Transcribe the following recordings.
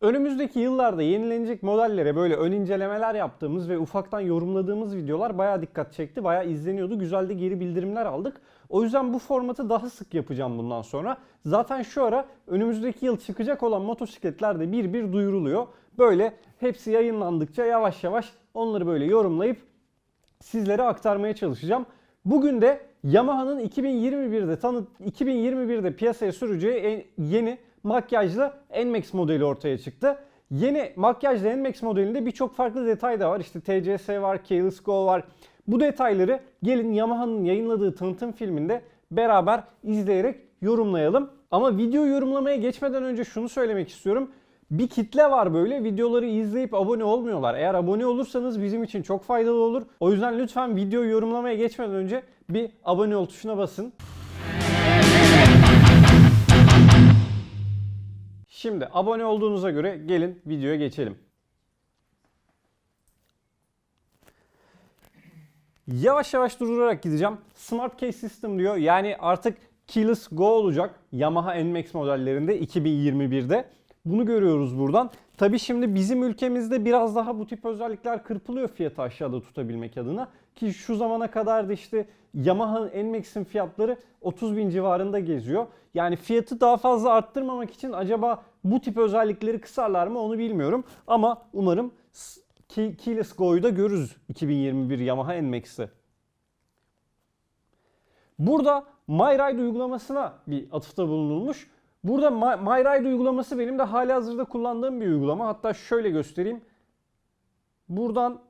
Önümüzdeki yıllarda yenilenecek modellere böyle ön incelemeler yaptığımız ve ufaktan yorumladığımız videolar bayağı dikkat çekti. Bayağı izleniyordu. Güzel de geri bildirimler aldık. O yüzden bu formatı daha sık yapacağım bundan sonra. Zaten şu ara önümüzdeki yıl çıkacak olan motosikletler de bir bir duyuruluyor. Böyle hepsi yayınlandıkça yavaş yavaş onları böyle yorumlayıp sizlere aktarmaya çalışacağım. Bugün de Yamaha'nın 2021'de tanı 2021'de piyasaya süreceği en- yeni makyajlı NMAX modeli ortaya çıktı. Yeni makyajlı NMAX modelinde birçok farklı detay da var. İşte TCS var, Keyless Go var. Bu detayları gelin Yamaha'nın yayınladığı tanıtım filminde beraber izleyerek yorumlayalım. Ama video yorumlamaya geçmeden önce şunu söylemek istiyorum. Bir kitle var böyle videoları izleyip abone olmuyorlar. Eğer abone olursanız bizim için çok faydalı olur. O yüzden lütfen video yorumlamaya geçmeden önce bir abone ol tuşuna basın. Şimdi abone olduğunuza göre gelin videoya geçelim. Yavaş yavaş durdurarak gideceğim. Smart Case System diyor. Yani artık Keyless Go olacak Yamaha NMAX modellerinde 2021'de. Bunu görüyoruz buradan. Tabi şimdi bizim ülkemizde biraz daha bu tip özellikler kırpılıyor fiyatı aşağıda tutabilmek adına. Ki şu zamana kadar da işte Yamaha'nın NMAX'in fiyatları 30 bin civarında geziyor. Yani fiyatı daha fazla arttırmamak için acaba bu tip özellikleri kısarlar mı onu bilmiyorum. Ama umarım Keyless Go'yu da görürüz 2021 Yamaha NMAX'i. Burada MyRide uygulamasına bir atıfta bulunulmuş. Burada My- MyRide uygulaması benim de hali hazırda kullandığım bir uygulama. Hatta şöyle göstereyim. Buradan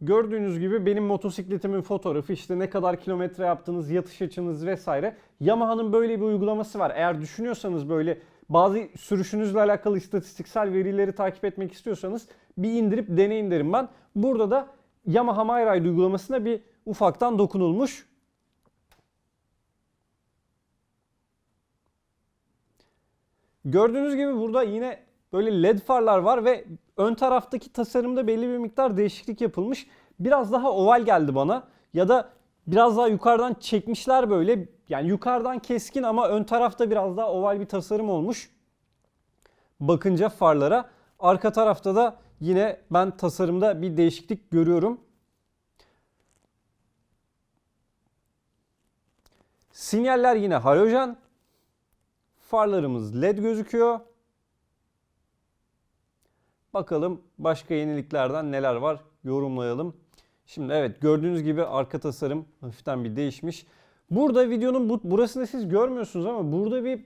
gördüğünüz gibi benim motosikletimin fotoğrafı işte ne kadar kilometre yaptığınız, yatış açınız vesaire. Yamaha'nın böyle bir uygulaması var. Eğer düşünüyorsanız böyle bazı sürüşünüzle alakalı istatistiksel verileri takip etmek istiyorsanız bir indirip deneyin derim ben. Burada da Yamaha MyRide uygulamasına bir ufaktan dokunulmuş. Gördüğünüz gibi burada yine böyle led farlar var ve ön taraftaki tasarımda belli bir miktar değişiklik yapılmış. Biraz daha oval geldi bana ya da biraz daha yukarıdan çekmişler böyle. Yani yukarıdan keskin ama ön tarafta biraz daha oval bir tasarım olmuş. Bakınca farlara. Arka tarafta da yine ben tasarımda bir değişiklik görüyorum. Sinyaller yine halojen. Farlarımız led gözüküyor. Bakalım başka yeniliklerden neler var yorumlayalım. Şimdi evet gördüğünüz gibi arka tasarım hafiften bir değişmiş. Burada videonun bu, burasını siz görmüyorsunuz ama burada bir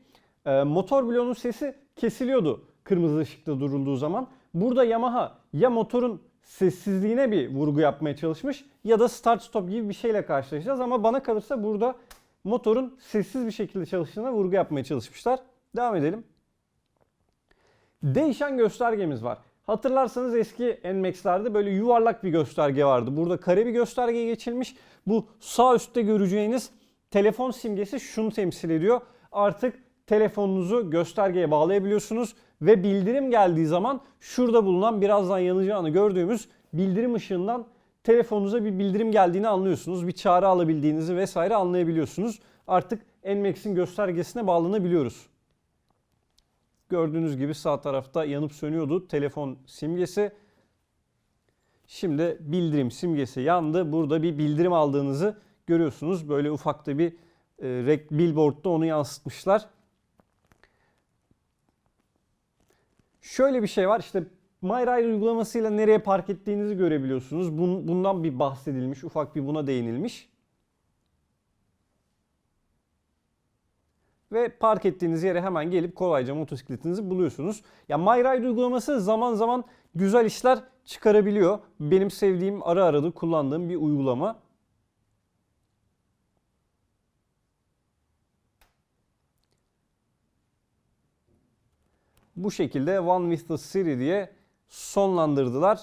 e, motor bloğunun sesi kesiliyordu kırmızı ışıkta durulduğu zaman. Burada Yamaha ya motorun sessizliğine bir vurgu yapmaya çalışmış ya da start stop gibi bir şeyle karşılaşacağız ama bana kalırsa burada motorun sessiz bir şekilde çalıştığına vurgu yapmaya çalışmışlar. Devam edelim. Değişen göstergemiz var. Hatırlarsanız eski NMAX'lerde böyle yuvarlak bir gösterge vardı. Burada kare bir göstergeye geçilmiş. Bu sağ üstte göreceğiniz telefon simgesi şunu temsil ediyor. Artık telefonunuzu göstergeye bağlayabiliyorsunuz ve bildirim geldiği zaman şurada bulunan birazdan yanacağını gördüğümüz bildirim ışığından telefonunuza bir bildirim geldiğini anlıyorsunuz. Bir çağrı alabildiğinizi vesaire anlayabiliyorsunuz. Artık NMAX'in göstergesine bağlanabiliyoruz. Gördüğünüz gibi sağ tarafta yanıp sönüyordu telefon simgesi. Şimdi bildirim simgesi yandı. Burada bir bildirim aldığınızı görüyorsunuz. Böyle ufakta bir e, billboardda onu yansıtmışlar. Şöyle bir şey var işte MyRide uygulamasıyla nereye park ettiğinizi görebiliyorsunuz. Bun- Bundan bir bahsedilmiş, ufak bir buna değinilmiş. Ve park ettiğiniz yere hemen gelip kolayca motosikletinizi buluyorsunuz. Ya MyRide uygulaması zaman zaman güzel işler çıkarabiliyor. Benim sevdiğim ara arada kullandığım bir uygulama. Bu şekilde One with the Siri diye sonlandırdılar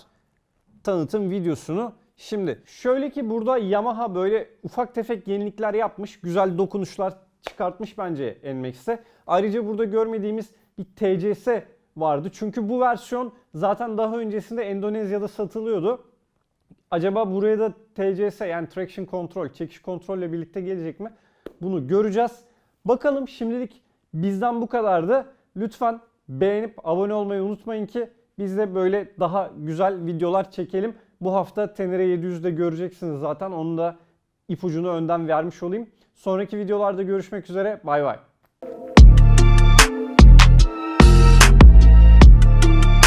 tanıtım videosunu. Şimdi şöyle ki burada Yamaha böyle ufak tefek yenilikler yapmış. Güzel dokunuşlar çıkartmış bence NMAX'te. Ayrıca burada görmediğimiz bir TCS vardı. Çünkü bu versiyon zaten daha öncesinde Endonezya'da satılıyordu. Acaba buraya da TCS yani Traction Control, çekiş kontrol ile birlikte gelecek mi? Bunu göreceğiz. Bakalım şimdilik bizden bu kadardı. Lütfen Beğenip abone olmayı unutmayın ki biz de böyle daha güzel videolar çekelim. Bu hafta Tenere 700'de göreceksiniz zaten. Onu da ipucunu önden vermiş olayım. Sonraki videolarda görüşmek üzere. Bay bay.